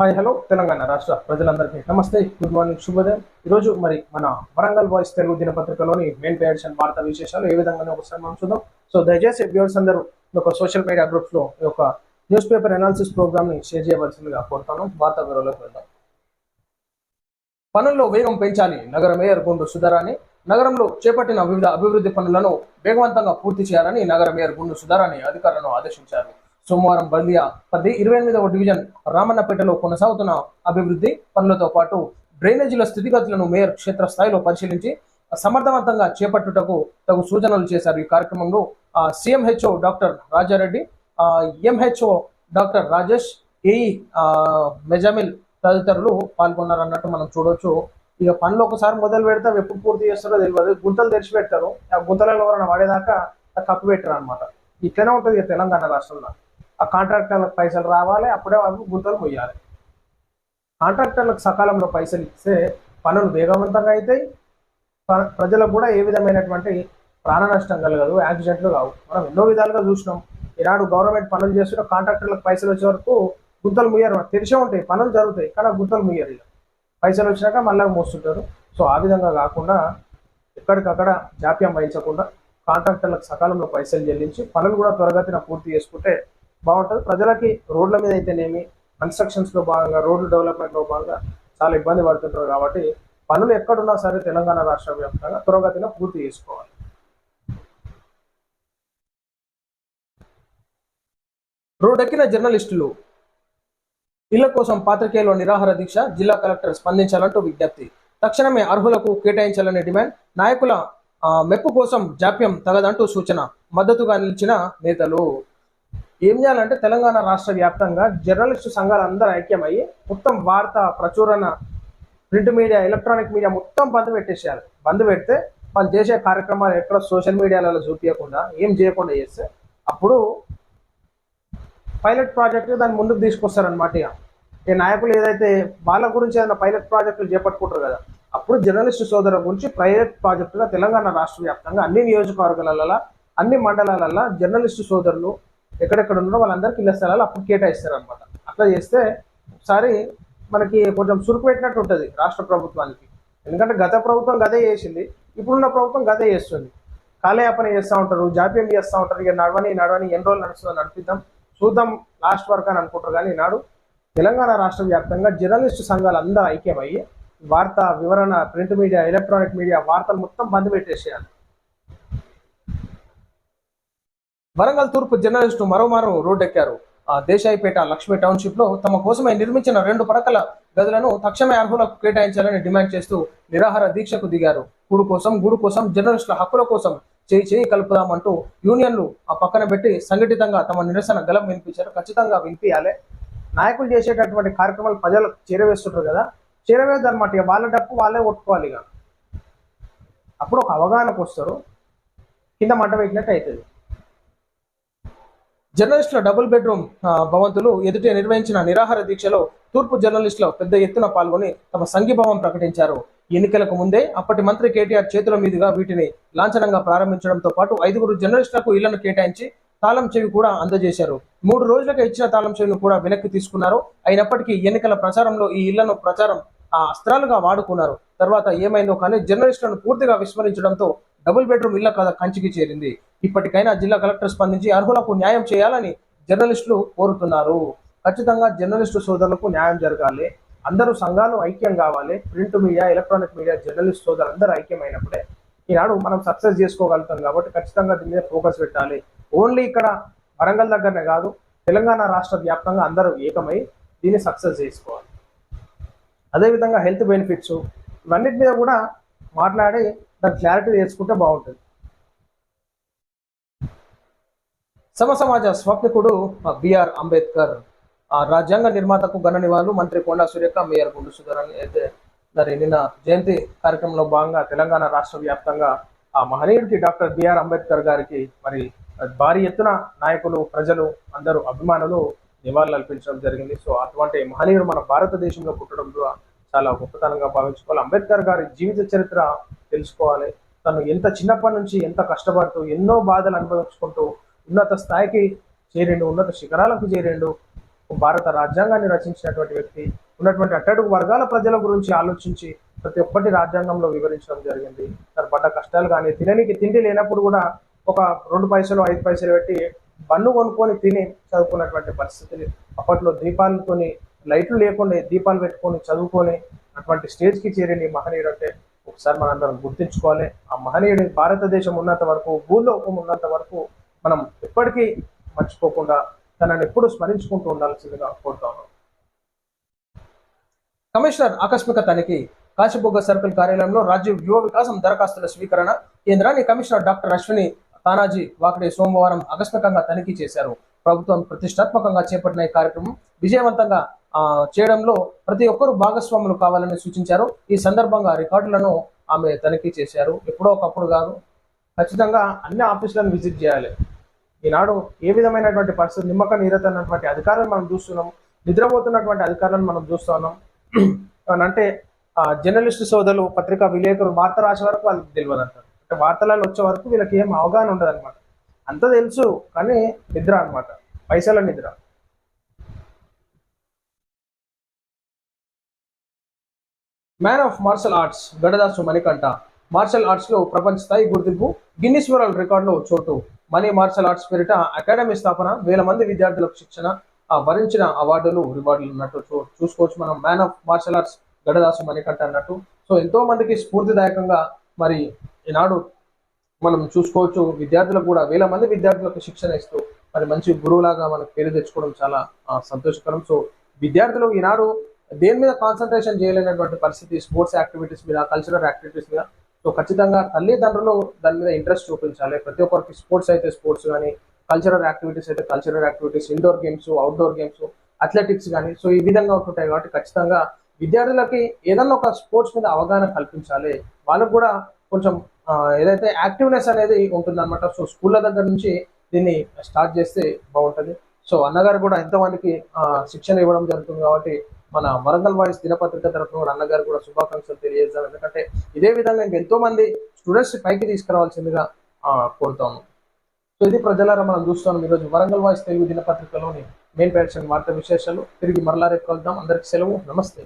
Hi hello Telangana రాష్ట్ర ప్రజలందరికీ నమస్తే గుడ్ మార్నింగ్ శుభోదయం. ఈరోజు మరి మన వరంగల్ వాయిస్ తెలుగు దినపత్రికలోని మెయిన్ పేడిషన్ వార్తా విశేషాలు ఏ విధంగా ఒకసారి మనం చూద్దాం. సో దయచేసి వ్యూవర్స్ అందరూ ఒక సోషల్ మీడియా గ్రూప్స్లో ఈ యొక్క న్యూస్ పేపర్ అనాలిసిస్ ప్రోగ్రామ్ని షేర్ చేయవలసిందిగా కోరుతాను. వార్తా వివరాలకు వెళ్దాం. పనుల్లో వేగం పెంచాలి. నగర మేయర్ గుండు సుధారాణి. నగరంలో చేపట్టిన వివిధ అభివృద్ధి పనులను వేగవంతంగా పూర్తి చేయాలని నగర మేయర్ గుండు సుధారాణి అధికారులను ఆదేశించారు. సోమవారం బల్దియా పది ఇరవై ఎనిమిదవ డివిజన్ రామన్నపేటలో కొనసాగుతున్న అభివృద్ధి పనులతో పాటు డ్రైనేజీల స్థితిగతులను మేయర్ క్షేత్రస్థాయిలో పరిశీలించి సమర్థవంతంగా చేపట్టుటకు తగు సూచనలు చేశారు. ఈ కార్యక్రమంలో CMHO doctor Raja Reddy MHO doctor Rajesh AE Muzammil తదితరులు పాల్గొన్నారు అన్నట్టు మనం చూడొచ్చు. ఇక పనులు ఒకసారి మొదలు పెడితే అవి ఎప్పుడు పూర్తి చేస్తారో తెలియదు గుంతలు తెరిచి పెడతారు. ఆ గుంతలలో ఎవరైనా వాడేదాకా కప్పు పెట్టారు అనమాట ఇట్లనే ఉంటుంది తెలంగాణ రాష్ట్రంలో. ఆ కాంట్రాక్టర్లకు పైసలు రావాలి అప్పుడే వాళ్ళు గుంతలు మొయ్యాలి కాంట్రాక్టర్లకు సకాలంలో పైసలు ఇస్తే పనులు వేగవంతంగా అవుతాయి ప్రజలకు కూడా ఏ విధమైనటువంటి ప్రాణ నష్టం కలగదు యాక్సిడెంట్లు కావు. మనం ఎన్నో విధాలుగా చూసినాం. ఈనాడు గవర్నమెంట్ పనులు చేస్తున్న కాంట్రాక్టర్లకు పైసలు వచ్చే వరకు గుంతలు ముయ్యరు. తెలిసే ఉంటాయి పనులు జరుగుతాయి కానీ గుంతలు ముయ్యరు ఇక. పైసలు వచ్చినాక మళ్ళీ మోస్తుంటారు. సో ఆ విధంగా కాకుండా ఎక్కడికక్కడ జాప్యం వహించకుండా కాంట్రాక్టర్లకు సకాలంలో పైసలు చెల్లించి పనులు కూడా త్వరగతిన పూర్తి చేసుకుంటే బాగుంటుంది. ప్రజలకి రోడ్ల మీద అయితేనేమి కన్స్ట్రక్షన్స్లో భాగంగా రోడ్లు డెవలప్మెంట్లో భాగంగా చాలా ఇబ్బంది పడుతుంటారు కాబట్టి పనులు ఎక్కడున్నా సరే తెలంగాణ రాష్ట్ర వ్యాప్తంగా త్వరగతిన పూర్తి చేసుకోవాలి. రోడ్డెక్కిన జర్నలిస్టులు ఇళ్ళ కోసం పాత్రికేయుల నిరాహార దీక్ష జిల్లా కలెక్టర్ స్పందించాలంటూ విజ్ఞప్తి. తక్షణమే అర్హులకు కేటాయించాలనే డిమాండ్ నాయకుల మెప్పు కోసం జాప్యం తగదంటూ సూచన మద్దతుగా నిలిచిన నేతలు. ఏం చేయాలంటే తెలంగాణ రాష్ట్ర వ్యాప్తంగా జర్నలిస్టు సంఘాలు అందరూ ఐక్యమయ్యి మొత్తం వార్త ప్రచురణ ప్రింట్ మీడియా ఎలక్ట్రానిక్ మీడియా మొత్తం బంద్ పెట్టేసేయాలి. బంద్ పెడితే వాళ్ళు చేసే కార్యక్రమాలు ఎక్కడ సోషల్ మీడియాలలో చూపించకుండా ఏం చేయకుండా చేస్తే అప్పుడు పైలట్ ప్రాజెక్టు దాన్ని ముందుకు తీసుకొస్తారనమాట ఇక. ఈ నాయకులు ఏదైతే వాళ్ళ గురించి ఏదైనా పైలట్ ప్రాజెక్టులు చేపట్టుకుంటారు కదా అప్పుడు జర్నలిస్టు సోదరుల గురించి పైలట్ ప్రాజెక్టుగా తెలంగాణ రాష్ట్ర వ్యాప్తంగా అన్ని నియోజకవర్గాలలో అన్ని మండలాలలో జర్నలిస్టు సోదరులు ఎక్కడెక్కడ ఉన్నారో వాళ్ళందరికీ ఇళ్ళ స్థలాలు అప్పుడు కేటాయిస్తారు అనమాట అట్లా చేస్తే ఒకసారి మనకి కొంచెం సురుకు పెట్టినట్టు ఉంటుంది రాష్ట్ర ప్రభుత్వానికి. ఎందుకంటే గత ప్రభుత్వం గదే చేసింది ఇప్పుడున్న ప్రభుత్వం గదే చేస్తుంది. కాలయాపన చేస్తూ ఉంటారు జాప్యం చేస్తూ ఉంటారు. ఇక నడవని నడవని ఎన్ని రోజులు నడుస్తుందో నడిపిద్దాం చూద్దాం లాస్ట్ వరకు అని అనుకుంటారు. కానీ ఈనాడు తెలంగాణ రాష్ట్ర వ్యాప్తంగా జర్నలిస్టు సంఘాలు అందరూ ఐక్యమయ్యి వార్త వివరణ ప్రింట్ మీడియా ఎలక్ట్రానిక్ మీడియా వార్తలు మొత్తం బంద్ పెట్టేసేయాలి. వరంగల్ తూర్పు జర్నలిస్టు మరోమారు రోడ్డెక్కారు. ఆ దేశాయిపేట లక్ష్మీ టౌన్షిప్లో తమ కోసమే నిర్మించిన రెండు పడకల గదులను తక్షణమే అర్హులకు కేటాయించాలని డిమాండ్ చేస్తూ నిరాహార దీక్షకు దిగారు. కూడు కోసం గూడు కోసం జర్నలిస్టుల హక్కుల కోసం చేయి చేయి కలుపుదామంటూ యూనియన్లు ఆ పక్కన పెట్టి సంఘటితంగా తమ నిరసన గలం వినిపించారు. ఖచ్చితంగా వినిపించాలి నాయకులు చేసేటటువంటి కార్యక్రమాలు ప్రజలకు చేరవేస్తుంటారు కదా. చేరవేదన్నమాట ఇక వాళ్ళ డప్పు వాళ్ళే కొట్టుకోవాలి ఇక. అప్పుడు ఒక అవగాహనకు వస్తారు కింద మంట పెట్టినట్టు అవుతుంది జర్నలిస్టుల డబుల్ బెడ్రూమ్ భవంతులు ఎదుట నిర్వహించిన నిరాహార దీక్షలో తూర్పు జర్నలిస్టులు పెద్ద ఎత్తున పాల్గొని తమ సంఘీభావం ప్రకటించారు. ఎన్నికలకు ముందే అప్పటి మంత్రి కేటీఆర్ చేతుల మీదుగా వీటిని లాంఛనంగా ప్రారంభించడంతో పాటు ఐదుగురు జర్నలిస్టులకు ఇళ్ళను కేటాయించి తాళం చెవి కూడా అందజేశారు. మూడు రోజులుగా ఇచ్చిన తాళం చెవిని కూడా వెనక్కి తీసుకున్నారు. అయినప్పటికీ ఎన్నికల ప్రచారంలో ఈ ఇళ్ళను ప్రచారం ఆ అస్త్రాలుగా వాడుకున్నారు. తర్వాత ఏమైందో కానీ జర్నలిస్టులను పూర్తిగా విస్మరించడంతో డబుల్ బెడ్రూమ్ ఇళ్ళ కథ కంచికి చేరింది. ఇప్పటికైనా జిల్లా కలెక్టర్ స్పందించి అర్హులకు న్యాయం చేయాలని జర్నలిస్టులు కోరుతున్నారు. ఖచ్చితంగా జర్నలిస్టు సోదరులకు న్యాయం జరగాలి. అందరూ సంఘాలు ఐక్యం కావాలి. Print media electronic media journalist సోదరు అందరూ ఐక్యమైనప్పుడే ఈనాడు మనం సక్సెస్ చేసుకోగలుగుతాం కాబట్టి ఖచ్చితంగా దీని మీద ఫోకస్ పెట్టాలి. ఓన్లీ ఇక్కడ వరంగల్ దగ్గరనే కాదు తెలంగాణ రాష్ట్ర వ్యాప్తంగా అందరూ ఏకమై దీన్ని సక్సెస్ చేసుకోవాలి. అదేవిధంగా హెల్త్ బెనిఫిట్స్ ఇవన్నిటి మీద కూడా మాట్లాడి దాని క్లారిటీ తెచ్చుకుంటే బాగుంటుంది. సమ సమాజ స్వప్నికుడు బిఆర్ అంబేద్కర్. ఆ రాజ్యాంగ నిర్మాతకు ఘన నివాళులు మంత్రి కొండా సురేఖ మేయర్ గుండు సుధరని అయితే మరి నిన్న జయంతి కార్యక్రమంలో భాగంగా తెలంగాణ రాష్ట్ర వ్యాప్తంగా ఆ మహనీయుడికి డాక్టర్ బిఆర్ అంబేద్కర్ గారికి మరి భారీ ఎత్తున నాయకులు ప్రజలు అందరూ అభిమానులు నివాళులు అర్పించడం జరిగింది. సో అటువంటి మహనీయుడు మన భారతదేశంలో పుట్టడం ద్వారా చాలా గొప్పతనంగా భావించుకోవాలి. అంబేద్కర్ గారి జీవిత చరిత్ర తెలుసుకోవాలి. తను ఎంత చిన్నప్పటి నుంచి ఎంత కష్టపడుతూ ఎన్నో బాధలు అనుభవించుకుంటూ ఉన్నత స్థాయికి చేరిండు ఉన్నత శిఖరాలకు చేరిండు. భారత రాజ్యాంగాన్ని రచించినటువంటి వ్యక్తి ఉన్నటువంటి అట్టడుగు వర్గాల ప్రజల గురించి ఆలోచించి ప్రతి ఒక్కటి రాజ్యాంగంలో వివరించడం జరిగింది. తన పడ్డ కష్టాలు కానీ తిననికి తిండి లేనప్పుడు కూడా ఒక రెండు పైసలు ఐదు పైసలు పెట్టి బన్ను కొనుక్కొని తిని చదువుకున్నటువంటి పరిస్థితులు అప్పట్లో దీపాలతోని లైట్లు లేకుండా దీపాలు పెట్టుకొని చదువుకొని అటువంటి స్టేజ్కి చేరిన ఈ మహనీయుడు అంటే ఒకసారి మనందరం గుర్తించుకోవాలి. ఆ మహనీయుడి భారతదేశం ఉన్నంత వరకు భూలోకం ఉన్నంత వరకు మనం ఎప్పటికీ మర్చిపోకుండా తనని ఎప్పుడు స్మరించుకుంటూ ఉండాల్సిందిగా కోరుతాను కమిషనర్ ఆకస్మిక తనిఖీ కాశీబొగ్గ సర్కిల్ కార్యాలయంలో రాజ్య యువ వికాసం దరఖాస్తుల స్వీకరణ కేంద్రాన్ని కమిషనర్ డాక్టర్ అశ్విని తానాజీ వాకడే సోమవారం ఆకస్మికంగా తనిఖీ చేశారు. ప్రభుత్వం ప్రతిష్టాత్మకంగా చేపట్టిన ఈ కార్యక్రమం విజయవంతంగా చేయడంలో ప్రతి ఒక్కరూ భాగస్వాములు కావాలని సూచించారు. ఈ సందర్భంగా రికార్డులను ఆమె తనిఖీ చేశారు. ఎప్పుడో ఒకప్పుడు కాదు ఖచ్చితంగా అన్ని ఆఫీసులను విజిట్ చేయాలి. ఈనాడు ఏ విధమైనటువంటి పరిస్థితి నిమ్మక నీరతన్నటువంటి అధికారులను మనం చూస్తున్నాం నిద్రపోతున్నటువంటి అధికారులను మనం చూస్తున్నాం. అంటే జర్నలిస్ట్ జర్నలిస్టు సోదరులు పత్రికా విలేకరులు వార్త రాసే వరకు వాళ్ళకి తెలియదు అంటారు. అంటే వార్తలలో వచ్చే వరకు వీళ్ళకి ఏం అవగాహన ఉండదు అనమాట అంత తెలుసు కానీ నిద్ర అన్నమాట. పైసల నిద్ర. Man of martial arts Gadadasu Manikanta. Martial ఆర్ట్స్లో ప్రపంచ స్థాయి గుర్తింపు గిన్నిస్ వరల్డ్ రికార్డులో చోటు. మనీ మార్షల్ ఆర్ట్స్ పేరిట అకాడమీ స్థాపన వేల మంది విద్యార్థులకు శిక్షణ వరించిన భరించిన అవార్డులు రివార్డులు ఉన్నట్టు చూసుకోవచ్చు మనం. Man of martial arts Gadadasu Manikanta అన్నట్టు. సో ఎంతో మందికి స్ఫూర్తిదాయకంగా మరి ఈనాడు మనం చూసుకోవచ్చు. విద్యార్థులకు కూడా వేల మంది విద్యార్థులకు శిక్షణ ఇస్తూ మరి మంచి గురువులాగా మనకు పేరు తెచ్చుకోవడం చాలా సంతోషకరం. సో విద్యార్థులు ఈనాడు దేని మీద కాన్సన్ట్రేషన్ చేయలేనటువంటి పరిస్థితి స్పోర్ట్స్ యాక్టివిటీస్ మీద కల్చరల్ యాక్టివిటీస్ మీద సో ఖచ్చితంగా తల్లిదండ్రులు దాని మీద ఇంట్రెస్ట్ చూపించాలి. ప్రతి ఒక్కరికి స్పోర్ట్స్ అయితే స్పోర్ట్స్ కానీ కల్చరల్ యాక్టివిటీస్ అయితే cultural activities indoor games outdoor games athletics కానీ సో ఈ విధంగా ఉంటుంటాయి కాబట్టి ఖచ్చితంగా విద్యార్థులకి ఏదన్నా ఒక స్పోర్ట్స్ మీద అవగాహన కల్పించాలి. వాళ్ళకు కూడా కొంచెం ఏదైతే యాక్టివ్నెస్ అనేది ఉంటుందన్నమాట సో స్కూళ్ళ దగ్గర నుంచి దీన్ని స్టార్ట్ చేస్తే బాగుంటుంది. సో అన్నగారు కూడా ఎంతో మందికి శిక్షణ ఇవ్వడం జరుగుతుంది కాబట్టి మన వరంగల్ వాయిస్ దినపత్రిక తరఫున కూడా అన్నగారు కూడా శుభాకాంక్షలు తెలియజేద్దాం ఎందుకంటే ఇదే విధంగా ఇంకెంతో మంది స్టూడెంట్స్ పైకి తీసుకురావాల్సిందిగా కోరుతాము సో ఇది ప్రజలారా మనం చూస్తాం ఈరోజు వరంగల్ వాయిస్ తెలుగు దినపత్రికలోని మెయిన్ పేర్షన్ వార్త విశేషాలు. తిరిగి మరలా రేపు కలుద్దాం. అందరికి సెలవు. నమస్తే.